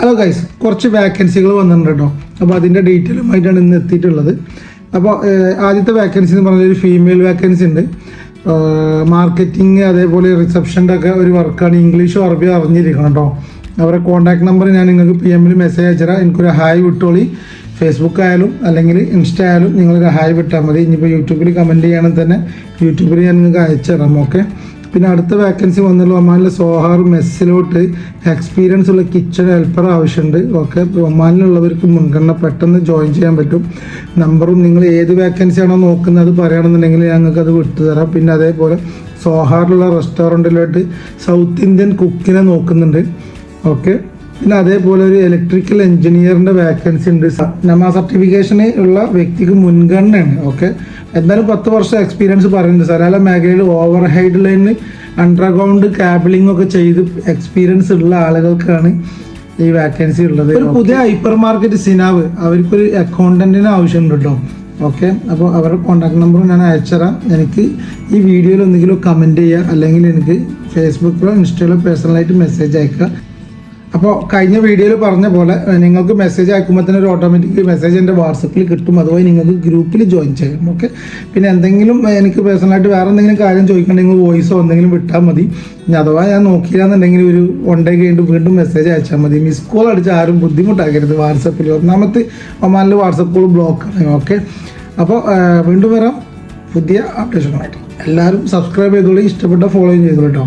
Hello guys കുറച്ച് വേക്കൻസികൾ വന്നിട്ടുണ്ട് കേട്ടോ. അപ്പോൾ അതിന്റെ ഡീറ്റെയിലുമായിട്ടാണ് ഇന്ന് എത്തിയിട്ടുള്ളത്. അപ്പോൾ ആദ്യത്തെ വേക്കൻസി എന്ന് പറഞ്ഞാൽ ഒരു ഫീമെയിൽ വേക്കൻസി ഉണ്ട്. മാർക്കറ്റിംഗ് അതേപോലെ റിസപ്ഷന്റെ ഒക്കെ ഒരു വർക്കാണ് ഇംഗ്ലീഷും അറബിയും അറിഞ്ഞിരിക്കണം കേട്ടോ. അവരെ കോൺടാക്ട് നമ്പർ ഞാൻ നിങ്ങൾക്ക് പി എമ്മിൽ മെസ്സേജ് അയച്ചുതരാം. എനിക്കൊരു ഹായ് വിട്ടോളി. ഫേസ്ബുക്ക് ആയാലും അല്ലെങ്കിൽ ഇൻസ്റ്റ ആയാലും നിങ്ങളൊരു ഹായ് വിട്ടാൽ മതി. ഇനിയിപ്പോൾ യൂട്യൂബിൽ കമന്റ് ചെയ്യണമെങ്കിൽ തന്നെ യൂട്യൂബിൽ ഞാൻ നിങ്ങൾക്ക് അയച്ചു തരാം ഓക്കെ പിന്നെ അടുത്ത വേക്കൻസി വന്നല്ലോ ഒമാനിലെ സോഹാർ മെസ്സിലോട്ട് എക്സ്പീരിയൻസ് ഉള്ള കിച്ചൺ ഹെൽപ്പർ ആവശ്യമുണ്ട്. ഓക്കെ ഒമാനിലുള്ളവർക്ക് മുൻഗണന പെട്ടെന്ന് ജോയിൻ ചെയ്യാൻ പറ്റും. നമ്പറും നിങ്ങൾ ഏത് വാക്കൻസി ആണോ നോക്കുന്നത് പറയുകയാണെന്നുണ്ടെങ്കിൽ ഞങ്ങൾക്ക് അത് വിട്ടുതരാം പിന്നെ അതേപോലെ സോഹാറിലുള്ള റെസ്റ്റോറന്റിലോട്ട് സൗത്ത് ഇന്ത്യൻ കുക്കിനെ നോക്കുന്നുണ്ട്. ഓക്കെ പിന്നെ അതേപോലെ ഒരു ഇലക്ട്രിക്കൽ എഞ്ചിനീയറിന്റെ വേക്കൻസി ഉണ്ട്. നമ്മ സർട്ടിഫിക്കേഷന് ഉള്ള വ്യക്തിക്ക് മുൻഗണനയാണ്. ഓക്കെ എന്തായാലും പത്ത് വർഷം എക്സ്പീരിയൻസ് പറയുന്നുണ്ട്. അല്ല മേഖലയിൽ ഓവർ ഹൈഡ് ലൈനിൽ അണ്ടർഗ്രൗണ്ട് കാബിളിംഗ് ഒക്കെ ചെയ്ത് എക്സ്പീരിയൻസ് ഉള്ള ആളുകൾക്കാണ് ഈ വാക്കൻസി ഉള്ളത്. ഒരു പുതിയ ഹൈപ്പർ മാർക്കറ്റ് സിനാവ് അവർക്കൊരു അക്കൗണ്ടന്റിന് ആവശ്യമുണ്ട് കേട്ടോ ഓക്കെ അപ്പോൾ അവരുടെ കോൺടാക്ട് നമ്പർ ഞാൻ അയച്ചുതരാം. എനിക്ക് ഈ വീഡിയോയിൽ എന്തെങ്കിലും കമന്റ് ചെയ്യുക അല്ലെങ്കിൽ എനിക്ക് ഫേസ്ബുക്കിലോ ഇൻസ്റ്റയിലോ പേഴ്സണലായിട്ട് മെസ്സേജ് അയക്കുക. അപ്പോൾ കഴിഞ്ഞ വീഡിയോയിൽ പറഞ്ഞ പോലെ നിങ്ങൾക്ക് മെസ്സേജ് അയക്കുമ്പോൾ തന്നെ ഒരു ഓട്ടോമാറ്റിക് മെസ്സേജ് എന്റെ വാട്സപ്പിൽ കിട്ടും. അതുപോലെ നിങ്ങൾക്ക് ഗ്രൂപ്പിൽ ജോയിൻ ചെയ്യാം. ഓക്കെ പിന്നെ എന്തെങ്കിലും എനിക്ക് പേഴ്സണലായിട്ട് വേറെ എന്തെങ്കിലും കാര്യം ചോദിക്കണമെങ്കിൽ വോയിസോ എന്തെങ്കിലും വിട്ടാൽ മതി. ഇനി അഥവാ ഞാൻ നോക്കിയില്ലാന്നുണ്ടെങ്കിൽ ഒരു വൺ ഡേ കഴിഞ്ഞിട്ട് വീണ്ടും മെസ്സേജ് അയച്ചാൽ മതി. മിസ് കോൾ അടിച്ച് ആരും ബുദ്ധിമുട്ടാക്കരുത് വാട്സപ്പിൽ ഒന്നാമത്തെ ഒമാനിൽ വാട്സപ്പ് കോൾ ബ്ലോക്കാണ് ഓക്കെ അപ്പോൾ വീണ്ടും വരാം. പുതിയ അപ്ഡേഷനുമായിട്ട് എല്ലാവരും സബ്സ്ക്രൈബ് ചെയ്തോളൂ. ഇഷ്ടപ്പെട്ട ഫോളോയും ചെയ്തോളൂ കേട്ടോ